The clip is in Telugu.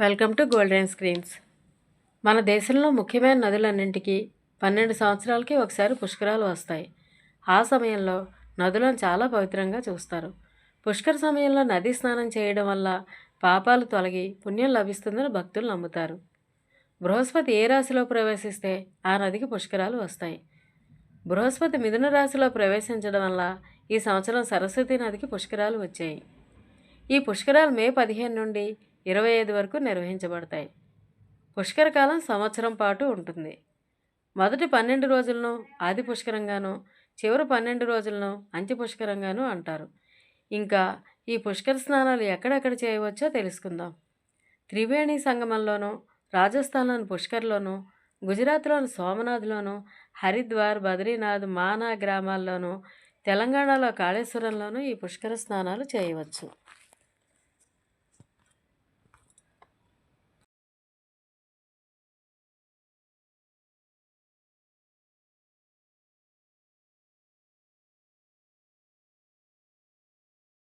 Welcome to golden screens. మన దేశంలో ముఖ్యమైన నదులన్నింటికీ పన్నెండు సంవత్సరాలకి ఒకసారి పుష్కరాలు వస్తాయి. ఆ సమయంలో నదులను చాలా పవిత్రంగా చూస్తారు. పుష్కర సమయంలో నదీ స్నానం చేయడం వల్ల పాపాలు తొలగి పుణ్యం లభిస్తుందని భక్తులు నమ్ముతారు. బృహస్పతి ఏ రాశిలో ప్రవేశిస్తే ఆ నదికి పుష్కరాలు వస్తాయి. బృహస్పతి మిథున రాశిలో ప్రవేశించడం వల్ల ఈ సంవత్సరం సరస్వతి నదికి పుష్కరాలు వచ్చాయి. ఈ పుష్కరాలు మే పదిహేను నుండి ఇరవై ఐదు వరకు నిర్వహించబడతాయి. పుష్కర కాలం సంవత్సరం పాటు ఉంటుంది. మొదటి పన్నెండు రోజులను ఆది పుష్కరంగాను చివరి పన్నెండు రోజులను అంత్య పుష్కరంగాను అంటారు. ఇంకా ఈ పుష్కర స్నానాలు ఎక్కడెక్కడ చేయవచ్చో తెలుసుకుందాం. త్రివేణి సంగమంలోనూ రాజస్థాన్లోని పుష్కర్లోనూ గుజరాత్లోని సోమనాథ్లోనూ హరిద్వార్ బద్రీనాథ్ మానా గ్రామాల్లోనూ తెలంగాణలో కాళేశ్వరంలోనూ ఈ పుష్కర స్నానాలు చేయవచ్చు.